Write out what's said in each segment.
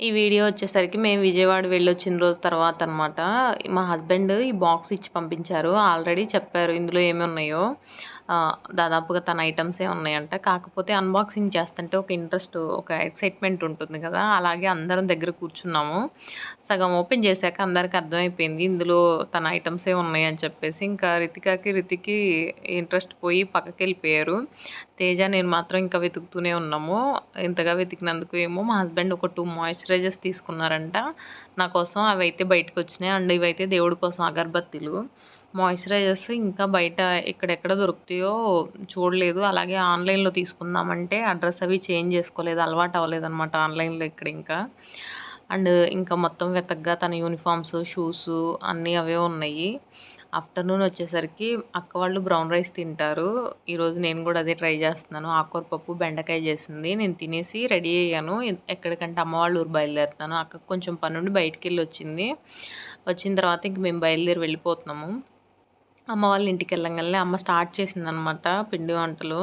ఈ వీడియో వచ్చేసరికి మేము విజయవాడ వెళ్ళొచ్చిన రోజు తర్వాత అనమాట మా హస్బెండ్ ఈ బాక్స్ ఇచ్చి పంపించారు. ఆల్రెడీ చెప్పారు ఇందులో ఏమి ఉన్నాయో. దాదాపుగా తన ఐటమ్సే ఉన్నాయంట. కాకపోతే అన్బాక్సింగ్ చేస్తుంటే ఒక ఇంట్రెస్ట్ ఒక ఎక్సైట్మెంట్ ఉంటుంది కదా. అలాగే అందరం దగ్గర కూర్చున్నాము. సగం ఓపెన్ చేశాక అందరికి అర్థమైపోయింది ఇందులో తన ఐటమ్సే ఉన్నాయి అని చెప్పేసి. ఇంకా రితికాకి రితికి ఇంట్రెస్ట్ పోయి పక్కకి వెళ్ళిపోయారు తేజ నేను మాత్రం ఇంకా వెతుకుతూనే ఉన్నాము. ఇంతగా వెతికినందుకు ఏమో మా హస్బెండ్ ఒక టూ మాయిశ్చరైజర్స్ తీసుకున్నారంట. నా కోసం అవి అయితే బయటకు వచ్చినాయి. అండ్ ఇవైతే దేవుడి కోసం అగరబత్తీలు. మాయిశ్చరైజర్స్ ఇంకా బయట ఎక్కడెక్కడ దొరుకుతాయో చూడలేదు. అలాగే ఆన్లైన్లో తీసుకుందామంటే అడ్రస్ అవి చేంజ్ చేసుకోలేదు. అలవాటు అవ్వలేదు అనమాట ఆన్లైన్లో ఇక్కడ ఇంకా. అండ్ ఇంకా మొత్తం వెతగ్గా తన యూనిఫామ్స్ షూస్ అన్నీ అవే ఉన్నాయి. ఆఫ్టర్నూన్ వచ్చేసరికి అక్క వాళ్ళు బ్రౌన్ రైస్ తింటారు. ఈరోజు నేను కూడా అదే ట్రై చేస్తున్నాను. ఆకుకూర పప్పు బెండకాయ చేసింది. నేను తినేసి రెడీ అయ్యాను. ఎక్కడికంటే అమ్మ వాళ్ళు ఊరు బయలుదేరుతాను. అక్కకు కొంచెం పని బయటికి వెళ్ళి వచ్చింది. వచ్చిన తర్వాత ఇంక మేము బయలుదేరి వెళ్ళిపోతున్నాము. అమ్మ వాళ్ళ ఇంటికి వెళ్ళంగానే అమ్మ స్టార్ట్ చేసిందనమాట పిండి వంటలు.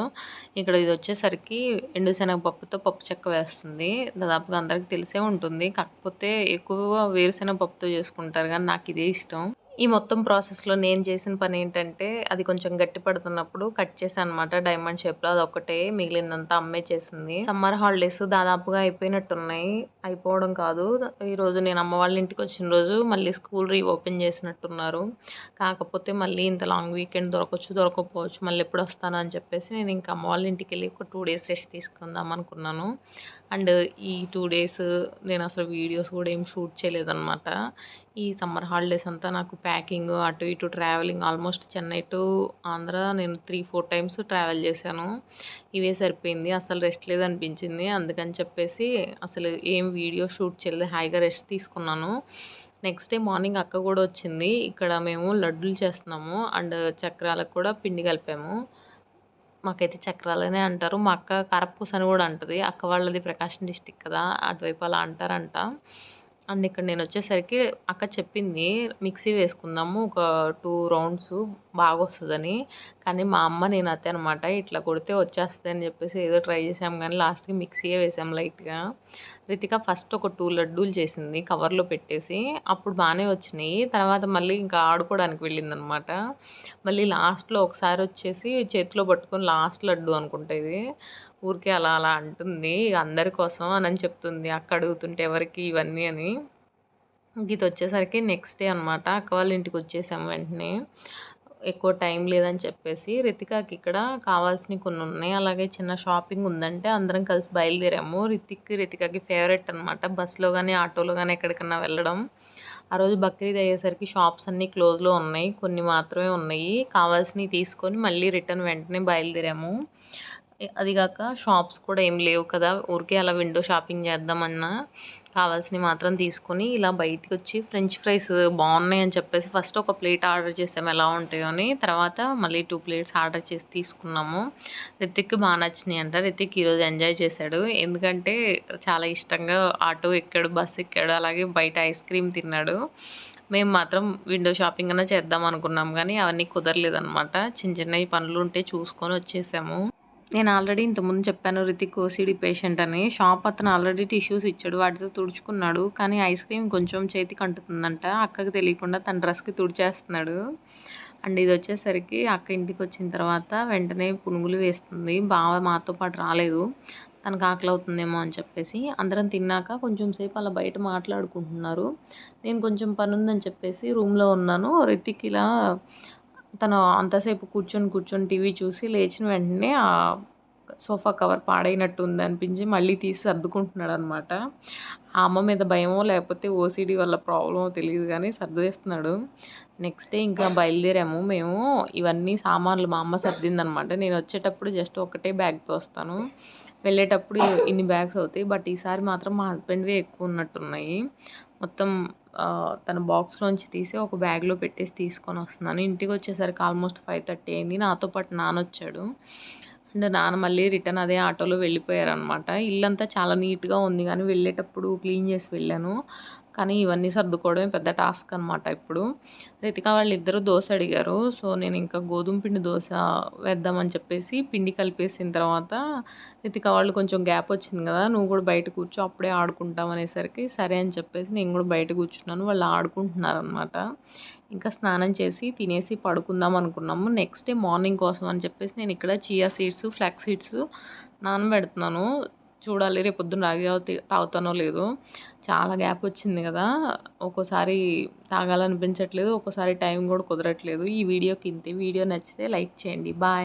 ఇక్కడ ఇది వచ్చేసరికి ఎండు శనగపప్పుతో పప్పు చెక్క వేస్తుంది. దాదాపుగా అందరికి తెలిసే ఉంటుంది. కాకపోతే ఎక్కువగా వేరుశెనగ పప్పుతో చేసుకుంటారు కానీ నాకు ఇదే ఇష్టం. ఈ మొత్తం ప్రాసెస్లో నేను చేసిన పని ఏంటంటే అది కొంచెం గట్టి పడుతున్నప్పుడు కట్ చేశాను అనమాట డైమండ్ షేప్లో అది ఒకటే మిగిలిందంతా అమ్మే చేసింది. సమ్మర్ హాలిడేస్ దాదాపుగా అయిపోయినట్టున్నాయి. అయిపోవడం కాదు. ఈరోజు నేను అమ్మ వాళ్ళ ఇంటికి వచ్చిన రోజు మళ్ళీ స్కూల్ రీఓపెన్ చేసినట్టున్నారు. కాకపోతే మళ్ళీ ఇంత లాంగ్ వీకెండ్ దొరకవచ్చు దొరకకపోవచ్చు మళ్ళీ ఎప్పుడు వస్తాను అని చెప్పేసి నేను ఇంకా అమ్మ వాళ్ళ ఇంటికి వెళ్ళి ఒక టూ డేస్ రెస్ట్ తీసుకుందాం అనుకున్నాను. అండ్ ఈ టూ డేస్ నేను అసలు వీడియోస్ కూడా ఏం షూట్ చేయలేదన్నమాట. ఈ సమ్మర్ హాలిడేస్ అంతా నాకు ప్యాకింగ్ అటు ఇటు travelling almost Chennai to Andhra నేను త్రీ ఫోర్ టైమ్స్ ట్రావెల్ చేశాను. ఇవే సరిపోయింది. అసలు రెస్ట్ లేదనిపించింది. అందుకని చెప్పేసి అసలు ఏం వీడియో షూట్ చేయలేదు. హాయిగా రెస్ట్ తీసుకున్నాను. నెక్స్ట్ డే మార్నింగ్ అక్క కూడా వచ్చింది. ఇక్కడ మేము లడ్డూలు చేస్తున్నాము. అండ్ చక్రాలకు కూడా పిండి కలిపాము. మాకైతే చక్రాలనే అంటారు. మా అక్క కారపూస అని కూడా అంటది. అక్క వాళ్ళది ప్రకాశం డిస్టిక్ కదా. అటువైపు అలా అంటారంట. అండ్ ఇక్కడ నేను వచ్చేసరికి అక్క చెప్పింది మిక్సీ వేసుకుందాము ఒక టూ రౌండ్స్ బాగా వస్తుందని కానీ మా అమ్మ నేను అతే అనమాట ఇట్లా కొడితే వచ్చేస్తుంది అని చెప్పేసి ఏదో ట్రై చేసాం కానీ లాస్ట్కి మిక్సీయే వేసాం లైట్గా. రితిక ఫస్ట్ ఒక టూ లడ్డూలు చేసింది కవర్లో పెట్టేసి అప్పుడు బాగానే వచ్చినాయి. తర్వాత మళ్ళీ ఇంకా ఆడుకోవడానికి వెళ్ళిందనమాట. మళ్ళీ లాస్ట్లో ఒకసారి వచ్చేసి చేతిలో పట్టుకొని లాస్ట్ లడ్డు అనుకుంటా ఇది. ఊరికే అలా అలా అంటుంది. ఇక అందరి కోసం అని అని చెప్తుంది. అక్క అడుగుతుంటే ఎవరికి ఇవన్నీ అని. ఇది వచ్చేసరికి నెక్స్ట్ డే అనమాట అక్క వాళ్ళ ఇంటికి వచ్చేసాము వెంటనే. ఎక్కువ టైం లేదని చెప్పేసి రితికాకి ఇక్కడ కావాల్సినవి కొన్ని ఉన్నాయి. అలాగే చిన్న షాపింగ్ ఉందంటే అందరం కలిసి బయలుదేరాము. రితిక్ రితికాకి ఫేవరెట్ అనమాట బస్సులో కానీ ఆటోలో కానీ ఎక్కడికన్నా వెళ్ళడం. ఆ రోజు బక్రీద్ అయ్యేసరికి షాప్స్ అన్నీ క్లోజ్లో ఉన్నాయి. కొన్ని మాత్రమే ఉన్నాయి. కావాల్సినవి తీసుకొని మళ్ళీ రిటర్న్ వెంటనే బయలుదేరాము. అది కాక షాప్స్ కూడా ఏం లేవు కదా. ఊరికే అలా విండో షాపింగ్ చేద్దామన్నా కావాల్సినవి మాత్రం తీసుకొని ఇలా బయటికి వచ్చి ఫ్రెంచ్ ఫ్రైస్ బాగున్నాయి అని చెప్పేసి ఫస్ట్ ఒక ప్లేట్ ఆర్డర్ చేసాము. ఎలా ఉంటాయో అని. తర్వాత మళ్ళీ టూ ప్లేట్స్ ఆర్డర్ చేసి తీసుకున్నాము. రితిక్ బాగా నచ్చినాయి అంట. రితిక్ ఈరోజు ఎంజాయ్ చేశాడు. ఎందుకంటే చాలా ఇష్టంగా ఆటో ఎక్కాడు బస్సు ఎక్కాడు అలాగే బయట ఐస్ క్రీమ్ తిన్నాడు. మేము మాత్రం విండో షాపింగ్ అన్నా చేద్దాం అనుకున్నాం కానీ అవన్నీ కుదరలేదన్నమాట. చిన్న చిన్నవి పనులు ఉంటే చూసుకొని వచ్చేసాము. నేను ఆల్రెడీ ఇంతకుముందు చెప్పాను రితిక్ ఓసిడి పేషెంట్ అని. షాప్ అతను ఆల్రెడీ టిష్యూస్ ఇచ్చాడు వాటితో తుడుచుకున్నాడు. కానీ ఐస్ క్రీమ్ కొంచెం చేతికి అంటుతుందంట. అక్కకి తెలియకుండా తన డ్రెస్కి తుడిచేస్తున్నాడు. అండ్ ఇది వచ్చేసరికి అక్క ఇంటికి వచ్చిన తర్వాత వెంటనే పునుగులు వేస్తుంది. బావ మాతో పాటు రాలేదు. తనకు ఆకలి అవుతుందేమో అని చెప్పేసి అందరం తిన్నాక కొంచెం సేపు అలా బయట మాట్లాడుకుంటున్నారు. నేను కొంచెం పని ఉందని చెప్పేసి రూమ్లో ఉన్నాను. రితిక్ ఇలా తను అంతసేపు కూర్చొని కూర్చొని టీవీ చూసి లేచిన వెంటనే ఆ సోఫా కవర్ పాడైనట్టు ఉంది అనిపించి మళ్ళీ తీసి సర్దుకుంటున్నాడు అనమాట ఆ అమ్మ మీద భయమో లేకపోతే ఓసిడి వల్ల ప్రాబ్లమో తెలియదు కానీ సర్దేస్తున్నాడు. నెక్స్ట్ డే ఇంకా బయలుదేరాము. మేము ఇవన్నీ సామాన్లు మా అమ్మ సర్దిందనమాట. నేను వచ్చేటప్పుడు జస్ట్ ఒకటే బ్యాగ్తో వస్తాను వెళ్ళేటప్పుడు ఇన్ని బ్యాగ్స్ అవుతాయి. బట్ ఈసారి మాత్రం మా హస్బెండ్వే ఎక్కువ ఉన్నట్టున్నాయి. మొత్తం తన బాక్స్లోంచి తీసి ఒక బ్యాగ్లో పెట్టేసి తీసుకొని వస్తున్నాను. ఇంటికి వచ్చేసరికి ఆల్మోస్ట్ ఫైవ్ థర్టీ అయింది. నాతో పాటు నాన్న వచ్చాడు అండ్ నాన్న మళ్ళీ రిటర్న్ అదే ఆటోలో వెళ్ళిపోయారనమాట ఇల్లంతా చాలా నీట్గా ఉంది. కానీ వెళ్ళేటప్పుడు క్లీన్ చేసి వెళ్ళాను. కానీ ఇవన్నీ సర్దుకోవడమే పెద్ద టాస్క్ అనమాట ఇప్పుడు. రితిక వాళ్ళు ఇద్దరు దోశ అడిగారు. సో నేను ఇంకా గోధుమ పిండి దోశ వేద్దామని చెప్పేసి పిండి కలిపేసిన తర్వాత రితిక వాళ్ళు కొంచెం గ్యాప్ వచ్చింది కదా నువ్వు కూడా బయట కూర్చో అప్పుడే ఆడుకుంటాం అనేసరికి సరే అని చెప్పేసి నేను కూడా బయట కూర్చున్నాను. వాళ్ళు ఆడుకుంటున్నారు అనమాట ఇంకా స్నానం చేసి తినేసి పడుకుందాం అనుకున్నాము. నెక్స్ట్ డే మార్నింగ్ కోసం అని చెప్పేసి నేను ఇక్కడ చియా సీడ్స్ ఫ్లాక్స్ సీడ్స్ నానబెడుతున్నాను. చూడాలి. రేపు పొద్దున్న రాగి తాగుతానో లేదో. చాలా గ్యాప్ వచ్చింది కదా. ఒక్కోసారి తాగాలనిపించట్లేదు. ఒక్కోసారి టైం కూడా కుదరట్లేదు. ఈ వీడియోకి ఇంతే. వీడియో నచ్చితే లైక్ చేయండి. బాయ్.